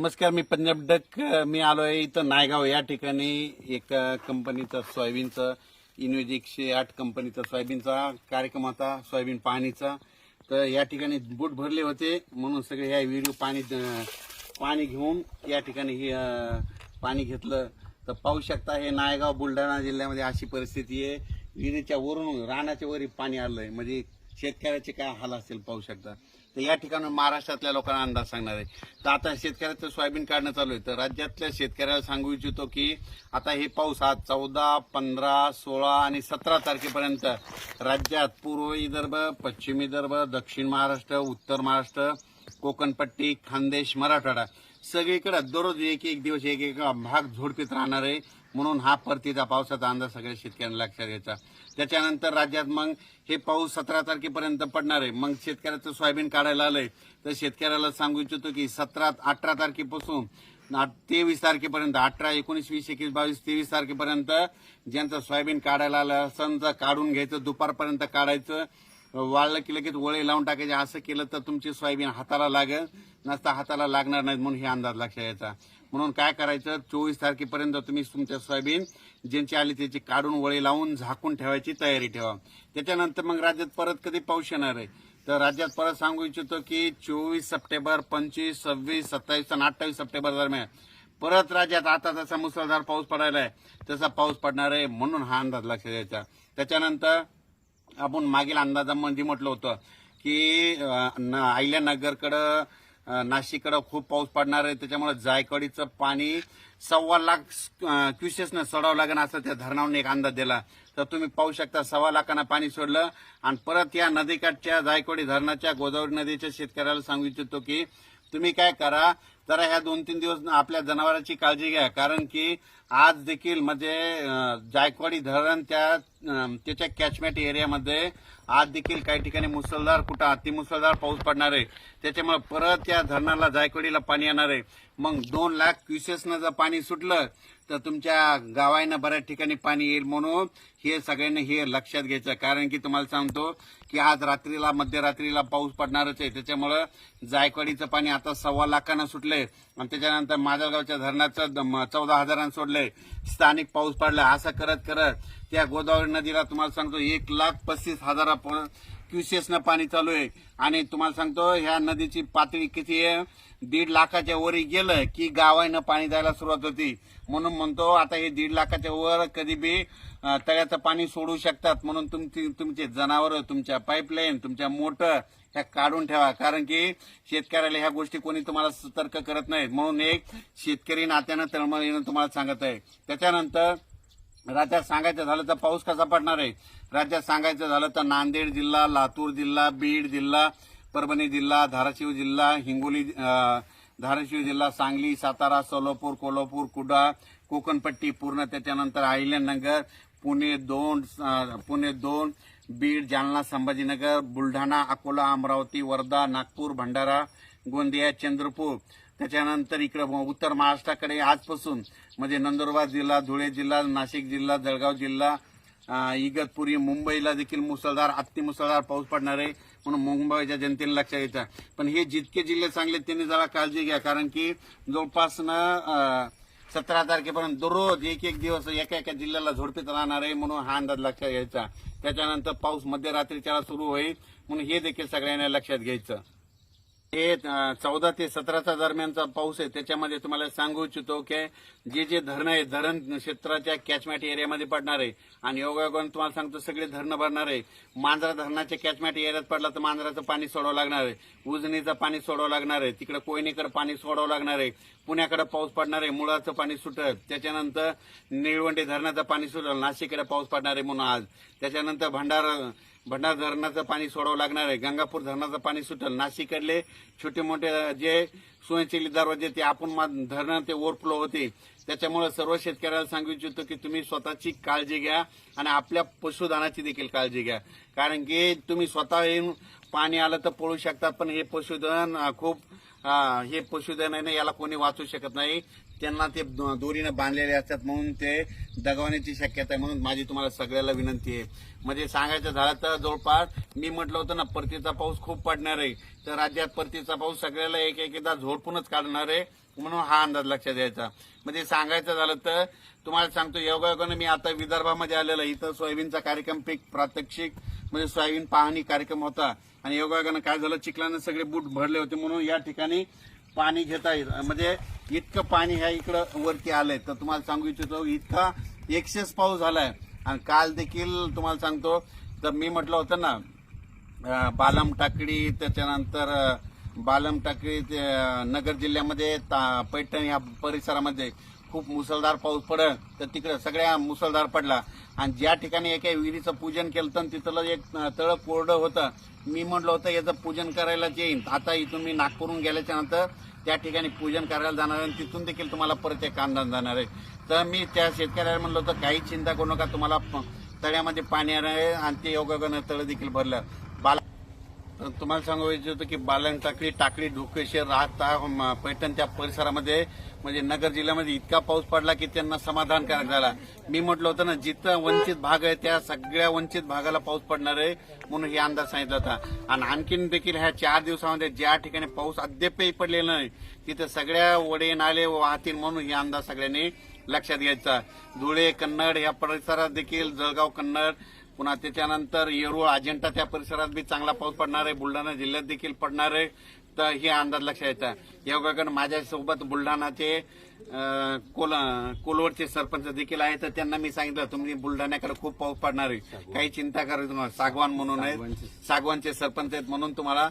नमस्कार मी पंजाब डक मी आलो आहे इथं नायगाव या ठिकाणी. एक कंपनीचा सोयाबीनचं इन्वेज एकशे आठ कंपनीचा सोयाबीनचा कार्यक्रम होता सोयाबीन पाणीचा. तर या ठिकाणी बूट भरले होते म्हणून सगळे ह्या विहिरी पाणी पाणी घेऊन या ठिकाणी हे पाणी घेतलं. तर पाहू शकता हे नायगाव बुलढाणा जिल्ह्यामध्ये अशी परिस्थिती आहे. विहिरीच्या वरून रानाच्या वरी पाणी आलंय. म्हणजे शेतकऱ्याचे काय हाल असेल पाहू शकता. तर या ठिकाणी महाराष्ट्रातल्या लोकांना अंदाज सांगणार आहे. तर आता शेतकऱ्याचं सोयाबीन काढणं चालू आहे. तर राज्यातल्या शेतकऱ्याला सांगू इच्छितो की आता हे पाऊस आज चौदा पंधरा सोळा आणि सतरा तारखेपर्यंत राज्यात पूर्व विदर्भ पश्चिम विदर्भ दक्षिण महाराष्ट्र उत्तर महाराष्ट्र कोकणपट्टी खानदेश मराठवाडा सगळीकडे दररोज एक एक दिवस एक एक भाग झोडपीत राहणार आहे. म्हणून हा परतीचा पावसाचा अंदाज सगळ्या शेतकऱ्यांना लक्षात घ्यायचा. त्याच्यानंतर राज्यात मग हे पाऊस सतरा तारखेपर्यंत पडणार आहे. मग शेतकऱ्याचं सोयाबीन काढायला आलंय. तर शेतकऱ्याला सांगू इच्छितो की सतरा अठरा तारखेपासून तेवीस तारखेपर्यंत अठरा एकोणीस वीस एकवीस बावीस तेवीस तारखेपर्यंत ज्यांचं सोयाबीन काढायला आलं समजा काढून घ्यायचं दुपारपर्यंत काढायचं वाळलं की लगेच वळे लावून टाकायचे असं केलं तर तुमची सोयाबीन हाताला लागेल. नसता हाताला लागणार नाहीत म्हणून हे अंदाज लक्षात यायचा म्हणून काय करायचं? चोवीस तारखेपर्यंत तुम्ही तुमच्या सोयाबीन ज्यांची आली त्याची काढून वळी लावून झाकून ठेवायची तयारी ठेवा. त्याच्यानंतर मग राज्यात परत कधी पाऊस येणार आहे? तर राज्यात परत सांगू इच्छितो की चोवीस सप्टेंबर पंचवीस सव्वीस सत्तावीस आणि अठ्ठावीस सप्टेंबर दरम्यान. परत राज्यात आता जसा मुसळधार पाऊस पडायला आहे तसा पाऊस पडणार आहे म्हणून हा अंदाज लक्षात द्यायचा त्याच्यानंतर आपण मागील अंदाजामध्ये म्हटलं होतं की आयल्यानगरकडं न- नाशिककडं खूप पाऊस पडणार आहे. त्याच्यामुळे जायकवाडीचं पाणी सव्वा लाख क्युसेसनं सोडावं लागेल असं त्या धरणावरून एक अंदाज दिला. तर तुम्ही पाहू शकता सव्वा लाखांना पाणी सोडलं आणि परत या नदीकाठच्या जायकवाडी धरणाच्या गोदावरी नदीच्या शेतकऱ्याला सांगू इच्छितो की तुम्ही काय करा जरा ह्या दोन तीन दिवस आपल्या जनावरांची काळजी घ्या. कारण की आज देखील म्हणजे जायकवाडी धरण त्या त्याच्या कॅचमेंट एरियामध्ये आज देखील काही ठिकाणी मुसळधार कुठं अतिमुसळधार पाऊस पडणार आहे. त्याच्यामुळे परत त्या धरणाला जायकवाडीला पाणी येणार आहे. मग दोन लाख क्युसेसनं जर पाणी सुटलं तर तुमच्या गावांना बऱ्याच ठिकाणी पाणी येईल म्हणून हे सगळ्यांनी हे लक्षात घ्यायचं. कारण की तुम्हाला सांगतो की आज रात्रीला मध्यरात्रीला पाऊस पडणारच आहे. त्याच्यामुळं जायकवाडीचं पाणी आता सव्वा लाखानं सुटलंय. आणि त्याच्यानंतर माजलगावच्या धरणाचं चौदा हजारांना सोडलंय. स्थानिक पाऊस पडला. असं करत करत त्या गोदावरी नदीला तुम्हाला सांगतो एक लाख पस्तीस हजार क्युसेसनं पाणी चालू आहे. आणि तुम्हाला सांगतो ह्या नदीची पातळी किती आहे? दीड लाखाच्या वरी गेलं की गावानं पाणी द्यायला सुरुवात होती. म्हणून म्हणतो आता हे दीड लाखाच्या वर कधी बी तळ्याचं पाणी सोडू शकतात. म्हणून तुमची तुमचे जनावर तुमच्या पाईपलाईन तुमच्या मोटर ह्या काढून ठेवा. कारण की शेतकऱ्याला ह्या गोष्टी कोणी तुम्हाला सतर्क करत नाहीत. म्हणून एक शेतकरी नात्यानं तळमळ येणं तुम्हाला सांगत आहे. त्याच्यानंतर राज्यात सांगायचं झालं तर पाऊस कसा पडणार आहे? राज्यात सांगायचं झालं तर नांदेड जिल्हा लातूर जिल्हा बीड जिल्हा परभणी जिल्हा धाराशिव जिल्हा हिंगोली धाराशिव जिल्हा सांगली सातारा सोलापूर कोल्हापूर कुडा कोकणपट्टी पूर्ण त्याच्यानंतर अहिल्यानगर पुणे दोन पुणे दोन बीड जालना संभाजीनगर बुलढाणा अकोला अमरावती वर्धा नागपूर भंडारा गोंदिया चंद्रपूर. त्याच्यानंतर इकडं उत्तर महाराष्ट्राकडे आजपासून म्हणजे नंदुरबार जिल्हा धुळे जिल्हा नाशिक जिल्हा जळगाव जिल्हा इगतपुरी मुंबईला देखील मुसळधार अतिमुसळधार पाऊस पडणार आहे म्हणून मुंबईच्या जनतेने लक्षात घ्यायचं पण हे जितके जिल्हे चांगले त्यांनी जरा काळजी घ्या कारण की जवळपास सतरा तारखेपर्यंत दररोज एक एक दिवस एका एका जिल्ह्याला झोडपीत राहणार आहे म्हणून हा अंदाज लक्षात घ्यायचा. त्याच्यानंतर पाऊस मध्यरात्रीच्या सुरू होईल म्हणून हे देखील सगळ्यांना लक्षात घ्यायचं. हे चौदा ते सतराचा दरम्यानचा पाऊस आहे. त्याच्यामध्ये तुम्हाला सांगू इच्छितो की जे जे धरणं आहे धरण क्षेत्राच्या कॅचमॅट एरियामध्ये पडणार आहे. आणि योगायोगाने तुम्हाला सांगतो सगळे धरणं भरणार आहे. मांजरा धरणाच्या कॅचमॅट एरियात पडला तर मांजराचं पाणी सोडावं लागणार आहे. उजनीचं पाणी सोडावं लागणार आहे. तिकडे कोयनेकडे पाणी सोडावं लागणार आहे. पुण्याकडे पाऊस पडणार आहे. मुळाचं पाणी सुटल. त्याच्यानंतर निळवंडी धरणाचं पाणी सुटल. नाशिककडे पाऊस पडणार आहे म्हणून आज. त्याच्यानंतर भंडारा भंडार धरणाचं पाणी सोडावं लागणार आहे. गंगापूर धरणाचं पाणी सुटल. नाशिककडले छोटे मोठे जे स्वयंचलित दरवाजे ते आपण मा- धरणं ते ओव्हरफ्लो होते. त्याच्यामुळे सर्व शेतकऱ्याला सांगू इच्छितो की तुम्ही स्वतःची काळजी घ्या आणि आपल्या पशुधनाची देखील काळजी घ्या. कारण की तुम्ही स्वतः येऊन पाणी आलं तर पळू शकतात पण हे पशुधन खूप हे पशुधन आहे ना याला कोणी वाचू शकत नाही. त्यांना ते दोरीनं बांधलेले असतात म्हणून ते दगवण्याची शक्यता आहे म्हणून माझी तुम्हाला सगळ्याला विनंती आहे. म्हणजे सांगायचं झालं तर जवळपास मी म्हटलं होतं ना परतीचा पाऊस खूप पडणार आहे. तर राज्यात परतीचा पाऊस सगळ्याला एक एकदा झोडपूनच काढणार आहे म्हणून हा अंदाज लक्षात द्यायचा म्हणजे सांगायचं झालं तर तुम्हाला सांगतो योगायोगानं मी आता विदर्भामध्ये आलेलं इथं सोयाबीनचा कार्यक्रम पीक प्रात्यक्षिक म्हणजे सोयाबीन पाहणी कार्यक्रम होता. आणि योगायोगानं काय झालं? चिखलानं सगळे बूट भरले होते म्हणून या ठिकाणी पाणी घेता येईल म्हणजे इतकं पाणी ह्या इकडं वरती आलंय. तर तुम्हाला सांगू इच्छितो इतका एक्सेस पाऊस झालाय. आणि काल देखील तुम्हाला सांगतो तर मी म्हटलं होतं ना बालम टाकडी त्याच्यानंतर बालम टाकडी नगर जिल्ह्यामध्ये ता- पैठण या परिसरामध्ये खूप मुसळधार पाऊस पडल तर तिकडे सगळ्या मुसळधार पडला. आणि ज्या ठिकाणी एका विहिरीचं पूजन केलं तर तिथलं एक तळं तळ कोरडं होतं. मी म्हटलं होतं याचं पूजन करायलाच येईन. आता इथून मी नागपूरहून गेल्याच्यानंतर त्या ठिकाणी पूजन करायला जाणार आहे आणि तिथून देखील तुम्हाला परत एक कामदान जाणार आहे. तर मी त्या शेतकऱ्याला म्हणलं होतं काही चिंता करू नका तुम्हाला तळ्यामध्ये पाणी येणार आहे आणि ते योगायोगानं तळ देखील भरलं. तुम्हाला सांगू होतं की बालन टाकळी टाकळी ढोकेश्वर राहता पैठण त्या परिसरामध्ये. म्हणजे नगर जिल्ह्यामध्ये इतका पाऊस पडला की त्यांना समाधानकारक झाला. मी म्हटलं होतं ना जिथं वंचित भाग आहे त्या सगळ्या वंचित भागाला पाऊस पडणार आहे म्हणून हे अंदाज सांगितला होता. आणि आणखीन देखील ह्या चार दिवसामध्ये ज्या ठिकाणी पाऊस अद्यापही पडलेला नाही तिथं सगळ्या वडे नाले वाहतील म्हणून हे अंदाज सगळ्यांनी लक्षात घ्यायचा. धुळे कन्नड या परिसरात देखील जळगाव कन्नड पुन्हा त्याच्यानंतर येरूळ अजिंठा त्या परिसरात बी चांगला पाऊस पडणार आहे बुलढाणा जिल्ह्यात देखील पडणार आहे. तर हे अंदाज लक्षात येतात योगाकडे माझ्यासोबत बुलढाणाचे कोल कोलवडचे सरपंच देखील आहे तर त्यांना मी सांगितलं तुम्ही बुलढाण्याकडे खूप पाऊस पडणार आहे. काही चिंता करायची नाही. सागवान म्हणून आहेत. सागवानचे. सरपंच आहेत म्हणून तुम्हाला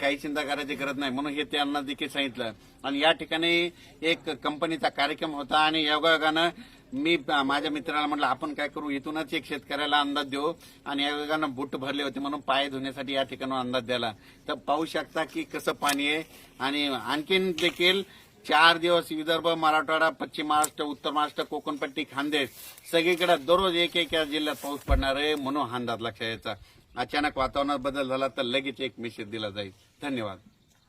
काही चिंता करायची गरज नाही. म्हणून हे त्यांना देखील सांगितलं. आणि या ठिकाणी एक कंपनीचा कार्यक्रम होता आणि योगायोगानं मी माझ्या मित्राला म्हटलं आपण काय करू? इथूनच एक शेतकऱ्याला अंदाज देऊ. आणि एकमेकांना बुट बूट भरले होते म्हणून पाय धुण्यासाठी या ठिकाणी अंदाज द्याला तर पाहू शकता की कसं पाणी आहे. आणि आणखीन देखील चार दिवस विदर्भ मराठवाडा पश्चिम महाराष्ट्र उत्तर महाराष्ट्र कोकणपट्टी खानदेश सगळीकडे दररोज एक एक जिल्ह्यात पाऊस पडणार आहे म्हणून हा अंदाज लक्षात यायचा. अचानक वातावरणात बदल झाला तर लगेच एक मेसेज दिला जाईल. धन्यवाद.